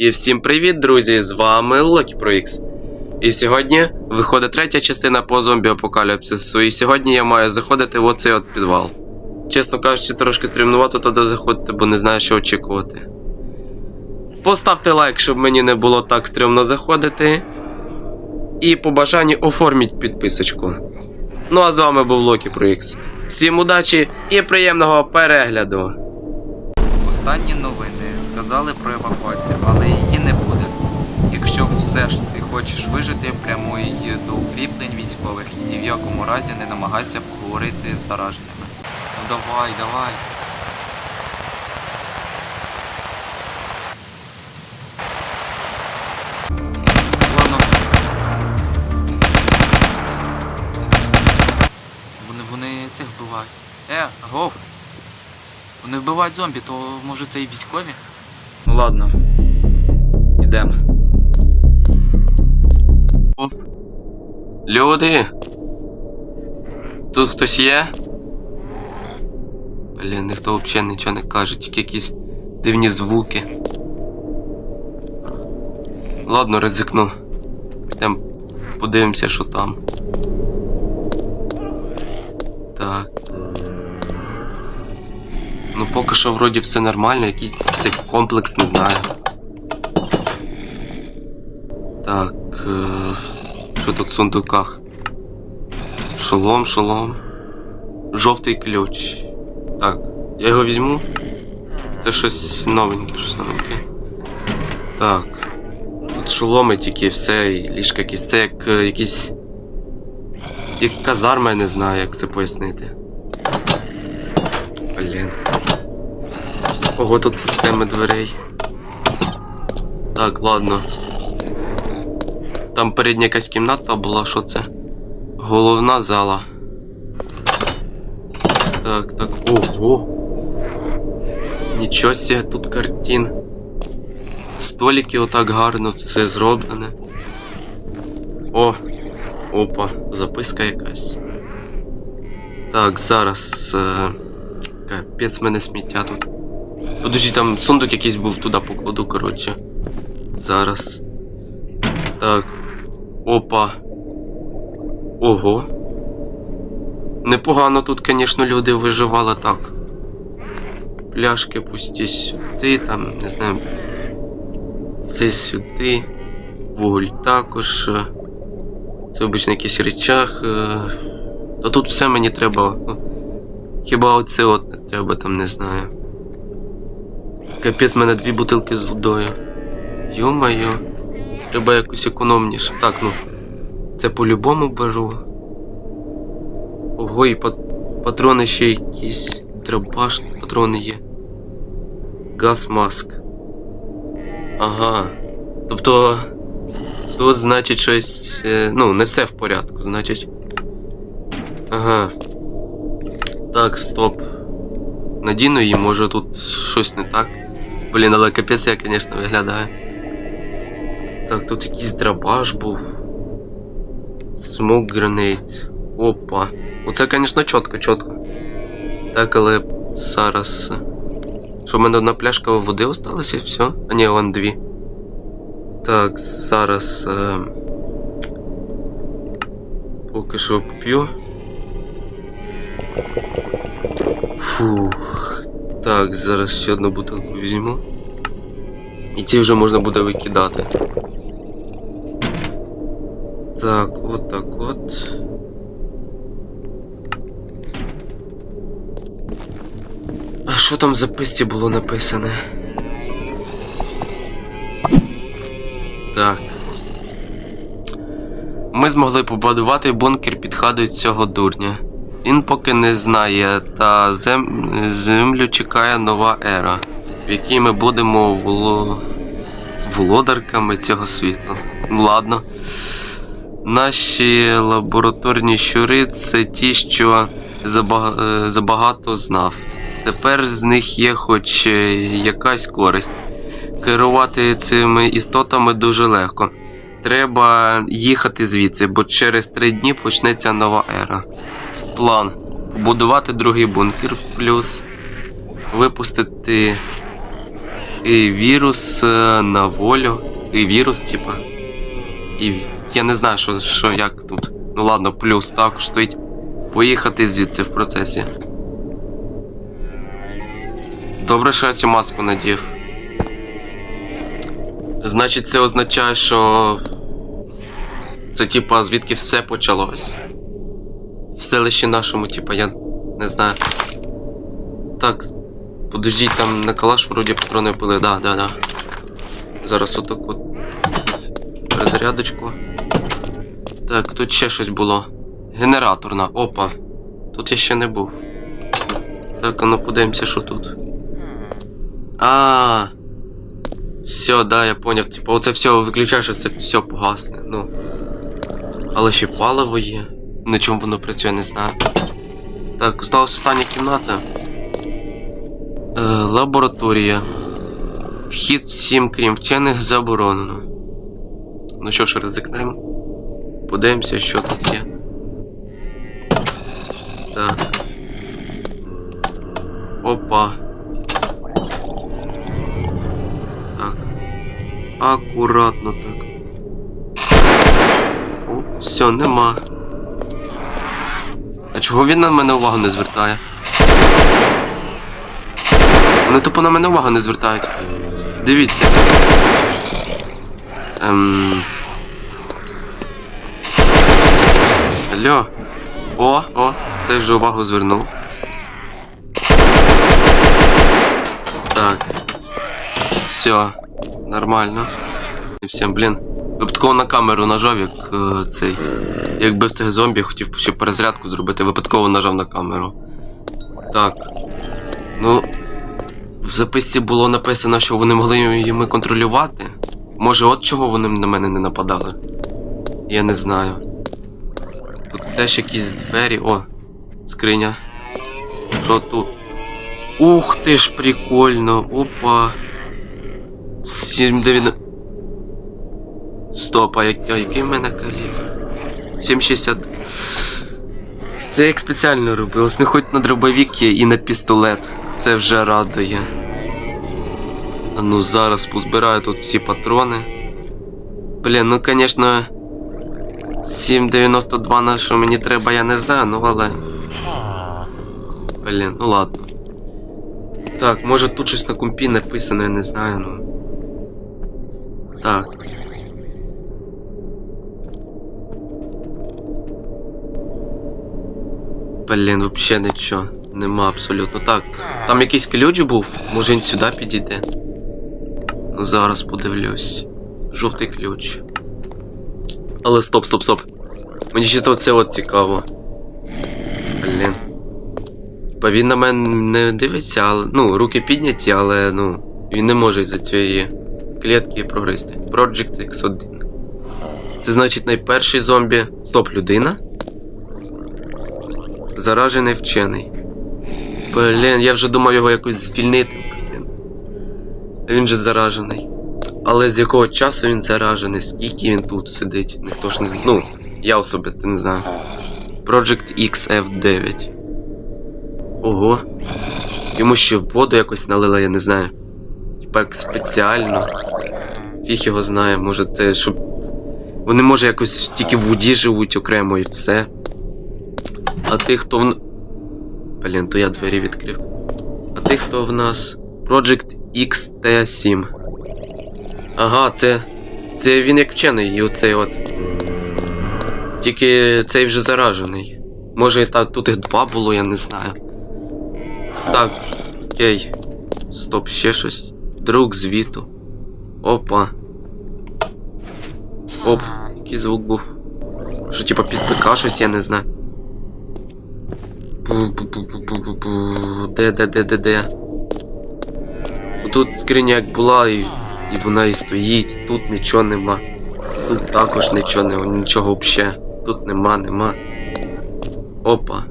І всім привіт, друзі! З вами Про І сьогодні виходить третя частина по зомбі апокаліпсису. І сьогодні я маю заходити в оцей от підвал. Чесно кажучи, трошки стрімнувато туди заходити, бо не знаю, що очікувати. Поставте лайк, щоб мені не було так стрімно заходити. І по бажанні оформіть підписочку. Ну а з вами був Про Всім удачі і приємного перегляду! Останні новини сказали про евакуацію, але її не буде. Якщо все ж ти хочеш вижити, прямуй до укріплень військових і ні в якому разі не намагайся поговорити з зараженими. Ну давай, давай. Вони, цих вбивають. Е, гов! Вони вбивають зомбі, то може це і військові? Ладно. Ідемо. Люди. Тут хтось є? Блін, ніхто взагалі нічого не каже, тільки якісь дивні звуки. Ладно, ризикну. Підемо подивимося, що там. Так. Ну поки що вроді все нормально, якийсь цей комплекс не знаю. Так. Е... Що тут в сундуках? Шолом, шолом. Жовтий ключ. Так, я його візьму. Це щось новеньке, щось новеньке. Так. Тут шоломи тільки все, і ліжка якісь. Це як е, якісь. Як казарма, я не знаю, як це пояснити. Блін. Ого, тут системи дверей. Так, ладно. Там передня якась кімната була, що це? Головна зала. Так, так. Ого. Нічого себе, тут картин. Столики отак гарно все зроблене. О! Опа, записка якась. Так, зараз. Е... Капець мене сміття тут. Подожди, там сундук якийсь був туди покладу, коротше. Зараз. Так. Опа. Ого. Непогано тут, звісно, люди виживали так. Пляшки пусті сюди, там, не знаю. Це сюди. Вуголь також. Це обично якийсь речах. е, Та тут все мені треба. Хіба оце от не треба, там не знаю. Капець, в мене дві бутилки з водою. Йо-моє. Треба якось економніше. Так, ну. Це по-любому беру. Ого, і пат- патрони ще якісь. Дробаш, патрони є. Газ маск. Ага. Тобто. Тут, значить, щось. е, Ну, не все в порядку, значить. Ага. Так, стоп. Надіну її, може тут щось не так. Блін, але капець я, звісно, виглядаю. Так, тут якийсь драбаш був. Smoke grenade. Опа. Оце, звісно, чітко, чітко. Так, але зараз. е, Що в мене одна пляшка води осталася і все? А ні, вон дві. Так, зараз. Е... Поки що поп'ю. Фух. Так, зараз ще одну бутилку візьму. І ті вже можна буде викидати. Так, от так от. А що там в записці було написане? Так. Ми змогли побудувати бункер під хатою цього дурня. Він поки не знає, та зем... землю чекає нова ера, в якій ми будемо воло... володарками цього світу. Ладно. Наші лабораторні щури це ті, що заба- е, забагато знав. Тепер з них є хоч е, якась користь. Керувати цими істотами дуже легко. Треба їхати звідси, бо через три дні почнеться нова ера. План: побудувати другий бункер, плюс випустити І вірус е, на волю. І вірус, типа. І я не знаю, що, що як тут. Ну ладно, плюс також стоїть. Поїхати звідси в процесі. Добре, що я цю маску надів. Значить, це означає, що. Це типа звідки все почалось. В селищі нашому, типа, я не знаю. Так, подождіть, там на калаш вроді патрони були, да, да, да. Зараз отак от. Перезарядочку. Так, тут ще щось було. Генераторна, опа. Тут я ще не був. Так, а ну подивимося, що тут. А. Все, да, я поняв. Типа, оце все виключаєш, це все погасне. Ну. Але ще паливо є. На чому воно працює, не знаю. Так, осталась остання кімната. Е, лабораторія. Вхід всім, крім вчених, заборонено. Ну що ж, ризикнемо. Подивимося, що тут є. Так. Опа. Так. Акуратно так. О, все, нема. Чого він на мене увагу не звертає? Вони тупо на мене увагу не звертають. Дивіться. Ем... Алло. О, о, цей вже увагу звернув. Так. Все, нормально. І всім, блін. Випадково на камеру нажав, як е, цей. Якби в цих зомбі хотів ще перезарядку зробити, випадково нажав на камеру. Так. Ну. В записці було написано, що вони могли їми контролювати. Може, от чого вони на мене не нападали? Я не знаю. Тут теж якісь двері. О, скриня. Що тут? Ух ти ж, прикольно. Опа. 7,9. Стоп, а, а який в мене калібр? 7,60. Це як спеціально робилось. Не хоч на дробовік є і на пістолет. Це вже радує. А ну зараз позбираю тут всі патрони. Блін, ну звісно. 7,92 на що мені треба, я не знаю, ну але. Блін, ну ладно. Так, може тут щось на компі написано, я не знаю, ну. Так. Блін, взагалі нічого. Нема абсолютно. Так, там якийсь ключ був, може він сюди підійде. Ну зараз подивлюсь. Жовтий ключ. Але стоп, стоп, стоп. Мені чисто оце от цікаво. Блін. Бо він на мене не дивиться, але. Ну, руки підняті, але ну. Він не може із-за цієї клітки прогризти. Project X1. Це значить найперший зомбі. Стоп, людина? Заражений вчений. Блін, я вже думав його якось звільнити, блін. Він же заражений. Але з якого часу він заражений? Скільки він тут сидить? Ніхто ж не знає. Ну, я особисто не знаю. Project XF9. Ого. Йому ще воду якось налила, я не знаю. Типа як спеціально. Фіг його знає, може це щоб. Вони може якось тільки в воді живуть окремо і все. А тих, хто в. Блін, то я двері відкрив. А тих, хто в нас. Project XT7. Ага, це. Це він як вчений, і оцей от. Тільки цей вже заражений. Може та, тут їх два було, я не знаю. Так, окей. Стоп, ще щось. Друг звіту. Опа. Оп, який звук був. Що, типа під ПК щось, я не знаю. Де, де, де, де, де? Тут скриня як була, і, і вона і стоїть, тут нічого нема. Тут також нічого нема, нічого взагалі. Тут нема, нема. Опа.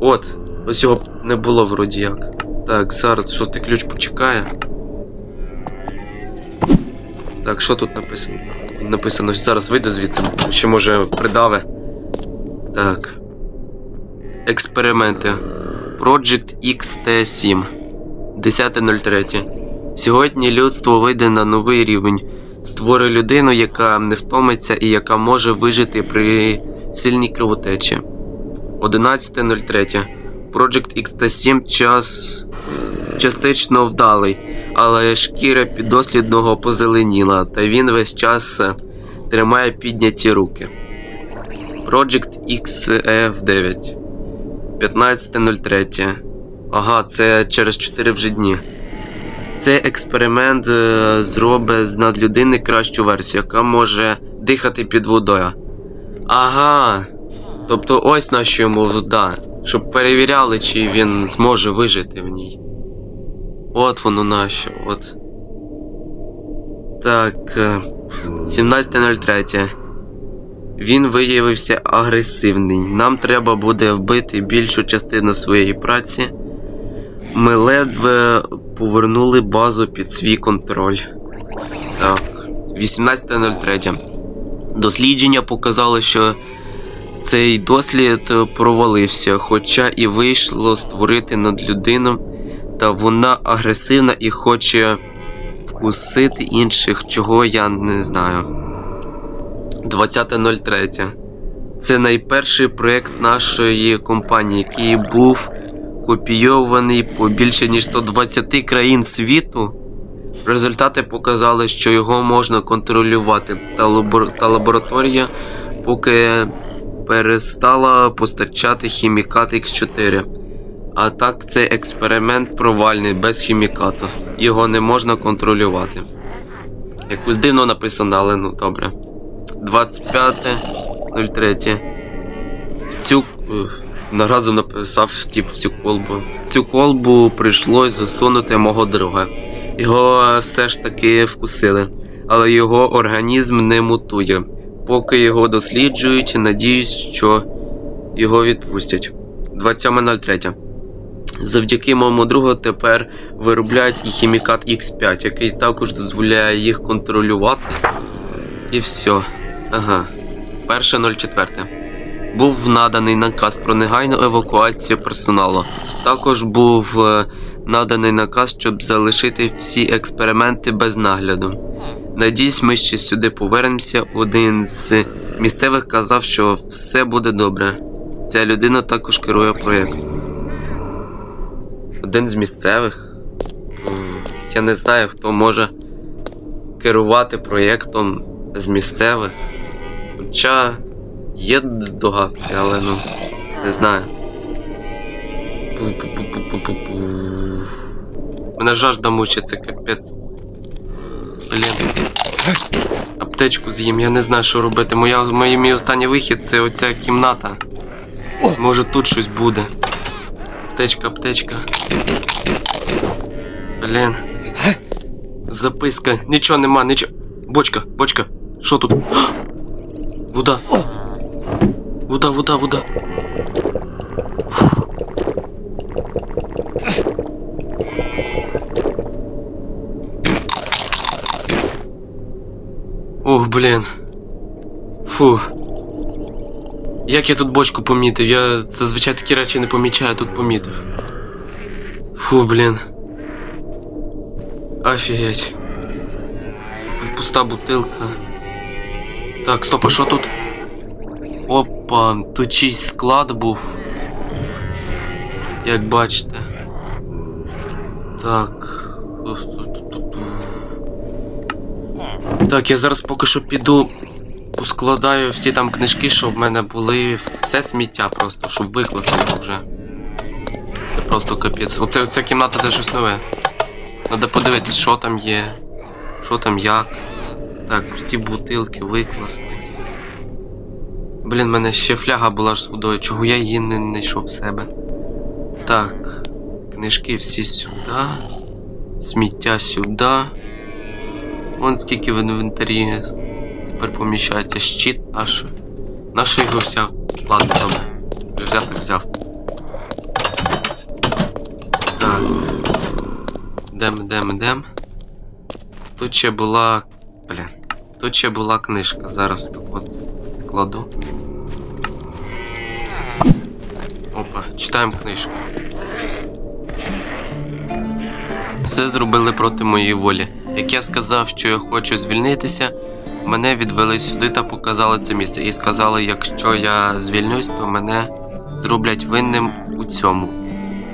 От, ось його не було вроді як. Так, зараз жовтий ключ почекає. Так, що тут написано? Написано, що зараз вийду звідси, ще може придаве. Так. Експерименти. Project XT7. 10.03. Сьогодні людство вийде на новий рівень. Створи людину, яка не втомиться і яка може вижити при сильній кровотечі. 11.03. Project XT7 час частично вдалий, але шкіра піддослідного позеленіла, та він весь час е, тримає підняті руки. Project XF9. 15.03. Ага, це через 4 вже дні. Цей експеримент е, зробить з надлюдини кращу версію, яка може дихати під водою. Ага. Тобто ось на що йому вода. Щоб перевіряли, чи він зможе вижити в ній. От воно нащо, от. Так. е, 17.03. Він виявився агресивний. Нам треба буде вбити більшу частину своєї праці. Ми ледве повернули базу під свій контроль. Так, 18.03. Дослідження показало, що цей дослід провалився, хоча і вийшло створити надлюдину, та вона агресивна і хоче вкусити інших, чого я не знаю. 20.03. Це найперший проєкт нашої компанії, який був копійований по більше ніж 120 країн світу. Результати показали, що його можна контролювати, та, лабор... та лабораторія поки перестала постачати хімікат X4. А так цей експеримент провальний без хімікату. Його не можна контролювати. Якось дивно написано, але ну добре. 25.03. В цю. ух, Наразом написав тип в цю колбу. В цю колбу прийшлось засунути мого друга. Його все ж таки вкусили, але його організм не мутує. Поки його досліджують, надіюсь, що його відпустять. 27.03. Завдяки моєму другу тепер виробляють і хімікат X5, який також дозволяє їх контролювати. І все. Ага. 1.04. Був наданий наказ про негайну евакуацію персоналу. Також був е, наданий наказ, щоб залишити всі експерименти без нагляду. Надіюсь, ми ще сюди повернемося. Один з місцевих казав, що все буде добре. Ця людина також керує проєктом. Один з місцевих. Я не знаю, хто може керувати проєктом з місцевих. Хоча є здогадки, але ну, не знаю. Мене жажда мучить, це капець. Блін. Аптечку з'їм, я не знаю, що робити. Моя, моє, мій останній вихід це оця кімната. Може тут щось буде. Аптечка, аптечка. Блін. Записка. Нічого нема, нічого. Бочка, бочка. Що тут? Вода. Вода, вода, вода. Фух. Ох, блін. Фу. Як я тут бочку помітив? Я зазвичай такі речі не помічаю, тут помітив. Фу, блін. Офігеть. Пуста бутилка. Так, стоп, а що тут? Опа, тут чийсь склад був. Як бачите. Так. Так, я зараз поки що піду. Поскладаю всі там книжки, що в мене були. Все сміття просто, щоб викласти його вже. Це просто капець. Оце, оця кімната це щось нове. Надо подивитись, що там є. Що там як. Так, пусті бутилки викласти. Блін, в мене ще фляга була ж з водою, чого я її не знайшов в себе. Так, книжки всі сюди. Сміття сюди. Вон скільки в інвентарі тепер поміщається щит наш. Наш його взяв. Ладно, добре. Взяв так взяв. Так. Йдем, йдем, йдем. Тут ще була. Блін. Тут ще була книжка. Зараз так от кладу. Опа, читаємо книжку. Все зробили проти моєї волі. Як я сказав, що я хочу звільнитися, мене відвели сюди та показали це місце. І сказали, якщо я звільнюсь, то мене зроблять винним у цьому.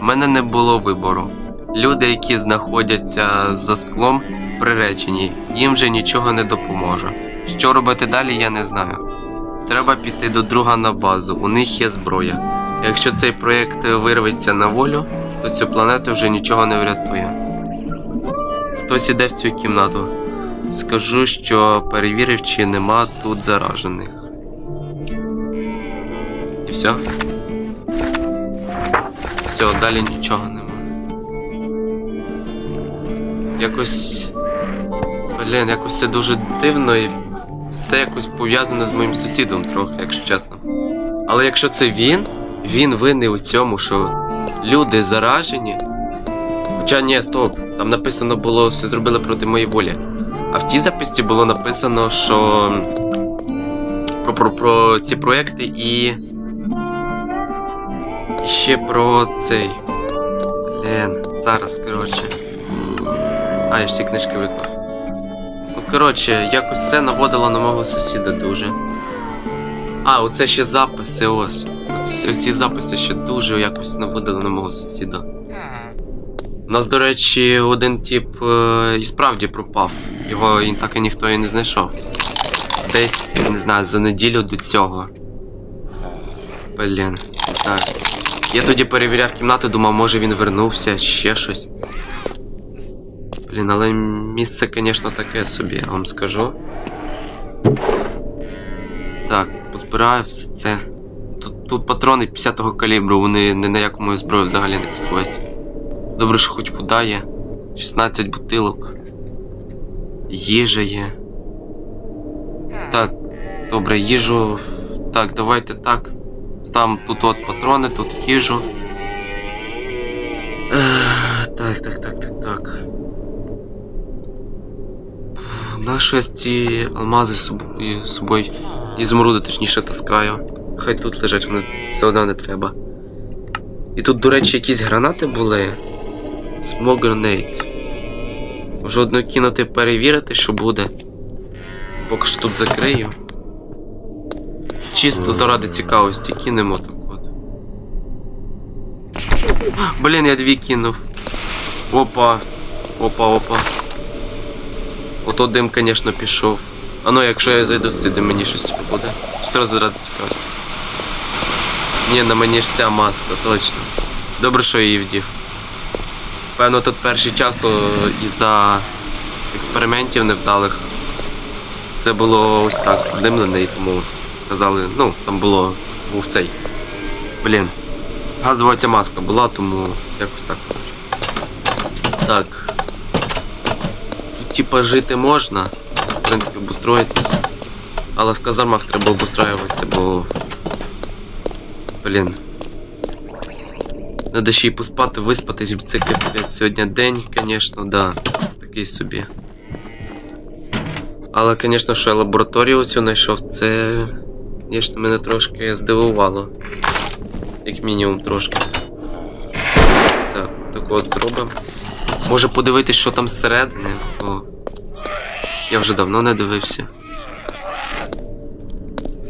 У мене не було вибору. Люди, які знаходяться за склом, приречені, їм вже нічого не допоможе. Що робити далі, я не знаю. Треба піти до друга на базу, у них є зброя. Якщо цей проєкт вирветься на волю, то цю планету вже нічого не врятує. Хтось іде в цю кімнату. Скажу, що перевірив, чи нема тут заражених. І все? Все, далі нічого нема. Якось. Блін, якось все дуже дивно і все якось пов'язане з моїм сусідом трохи, якщо чесно. Але якщо це він, він винний у цьому, що люди заражені. Хоча ні, стоп, там написано було все зробили проти моєї волі. А в тій записці було написано, що про, про, про ці проекти і. і ще про цей. Блін, зараз, коротше. А, я всі книжки виклав. Коротше, якось все наводило на мого сусіда дуже. А, оце ще записи, ось. Оці, ці записи ще дуже якось наводили на мого сусіда. У нас, до речі, один тип е, і справді пропав. Його так і ніхто і не знайшов. Десь, не знаю, за неділю до цього. Блін, не знаю. Я тоді перевіряв кімнату, думав, може він вернувся, ще щось. Блін, але місце, звісно, таке собі, я вам скажу. Так, позбираю все це. Тут, тут патрони 50-го калібру, вони ні на якому зброю взагалі не підходять. Добре, що хоч вода є. 16 бутилок. Їжа є. Так, добре, їжу. Так, давайте так. Ставимо тут от патрони, тут їжу. Так, так, так. Наші ось ці алмази з собою, ізумруди, точніше, таскаю. Хай тут лежать, вони все одно не треба. І тут, до речі, якісь гранати були. Smoke grenade. Може одну кинути перевірити, що буде. Поки що тут закрию. Чисто заради цікавості кинемо так от. Блін, я дві кинув. Опа. Опа, опа. Ото дим, звісно, пішов. А ну, якщо я зайду в цей дим, мені щось буде. Що заради цікавості. Ні, на мені ж ця маска, точно. Добре, що я її вдів. Певно, тут перший час із-за експериментів невдалих. Це було ось так, задимлене, і тому казали, ну, там було був цей. Блін. Газова ця маска була, тому якось так. Так. Типа жити можна. В принципі, обустроїтись. Але в казармах треба обустраюватися, бо. Блін. Надо ще й поспати, виспатись, це капець сьогодні день, звісно, да. Такий собі. Але, звісно, що я лабораторію цю знайшов, це, звісно, мене трошки здивувало. Як мінімум трошки. Так, так от зробимо. Може подивитись, що там зсередини, я вже давно не дивився.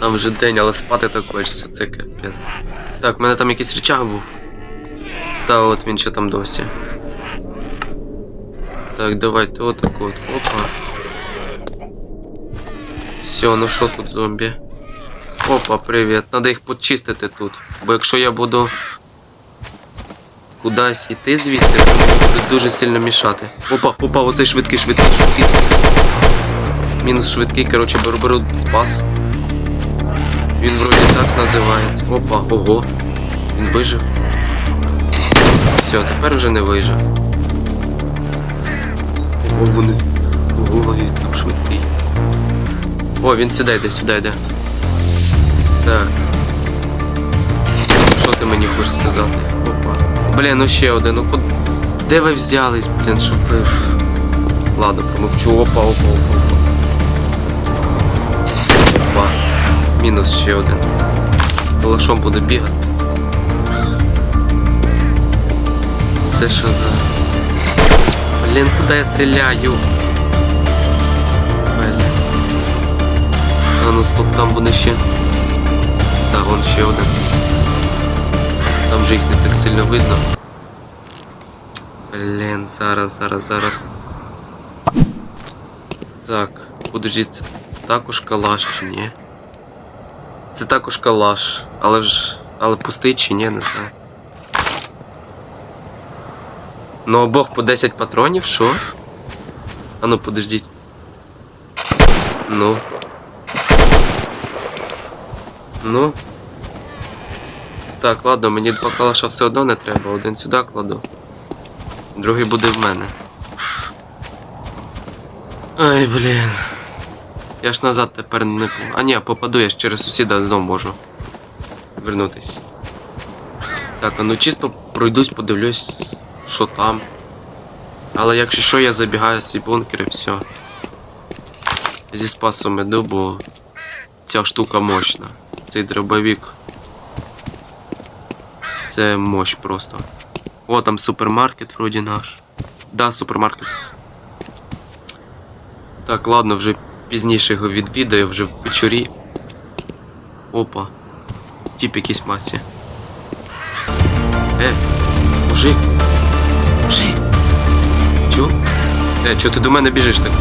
Там вже день, але спати так хочеться, це капець. Так, в мене там якийсь речах був. Та от він ще там досі. Так, давайте отак от. Опа. Все, ну що тут зомбі? Опа, привіт. Надо їх почистити тут. Бо якщо я буду кудись іти звідси, то мені дуже сильно мішати. Опа, опа, оцей швидкий, швидкий, швидкий. Мінус швидкий, коротше, беру, беру спас. Він вроді так називається. Опа, ого. Він вижив. Все, тепер вже не вижив. Ого, вони. Ого, він там швидкий. О, він сюди йде, сюди йде. Так. Що ти мені хочеш сказати? Опа. Блін, ну ще один. Ну куди. Де ви взялись, блін, щоб ви. Ладно, промовчу. Опа, опа. Опа. Мінус ще один. З калашом буде бігати. Це що за. Блін, куди я стріляю? Блін. А ну стоп, там вони ще. Так, вон ще один. Там же їх не так сильно видно. Блін, зараз, зараз, зараз. Так, подождіть, це також калаш чи ні? Це також калаш, але ж. Але пустий чи ні, не знаю. Ну обох по 10 патронів, що? А ну подождіть. Ну. Ну. Так, ладно, мені два калаша все одно не треба, один сюди кладу. Другий буде в мене. Ай, блін. Я ж назад тепер не. А ні, попаду, я ж через сусіда знову можу вернутись. Так, а ну чисто пройдусь, подивлюсь, що там. Але якщо що, я забігаю в свій бункер і все. Зі спасом іду, бо ця штука мощна. Цей дробовик. Це мощ просто. О, там супермаркет вроді наш. Да, супермаркет. Так, ладно, вже пізніше його відвідаю, вже в вечорі. Опа. Тіп якийсь масі. Е, мужик. Мужик. Чо? Е, чо ти до мене біжиш так?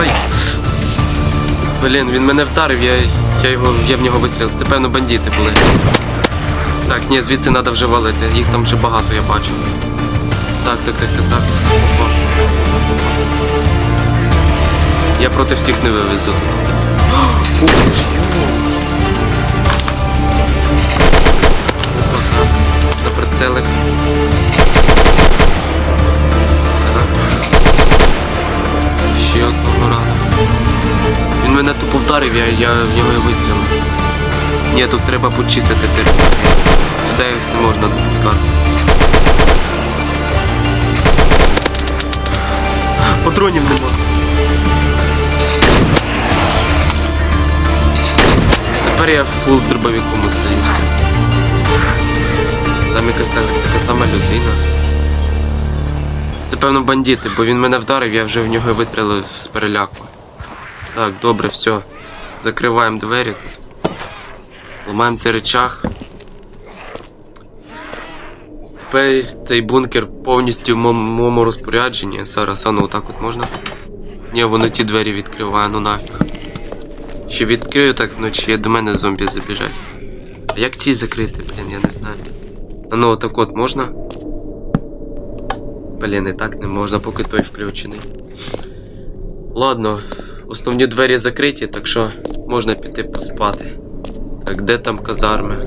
Ай! Блін, він мене вдарив, я, я, його, я в нього вистрілив. Це певно бандити були. Так, ні, звідси треба вже валити. Їх там вже багато, я бачу. Так, так, так, так, так. Опа. Я проти всіх не вивезу. На прицелах. Так. Ще одного разу. Він мене тупо вдарив, я, я в нього вистрілив. Ні, тут треба почистити територію. Сюди їх не можна допускати. Патронів нема. Тепер я фул з дробовиком остаюся. Там якась так, така сама людина. Це певно бандити, бо він мене вдарив, я вже в нього вистрілив з переляку. Так, добре, все. Закриваємо двері тут. Ламаємо цей речах. Тепер цей бункер повністю в моєму розпорядженні. Зараз, а ну отак от можна. Ні, воно ті двері відкриває, ну нафіг. Ще відкрию так вночі, до мене зомбі забіжать. А як ці закрити, блін, я не знаю. А ну отак от можна? Блін, і так не можна, поки той включений. Ладно, основні двері закриті, так що можна піти поспати. Так, де там казарми?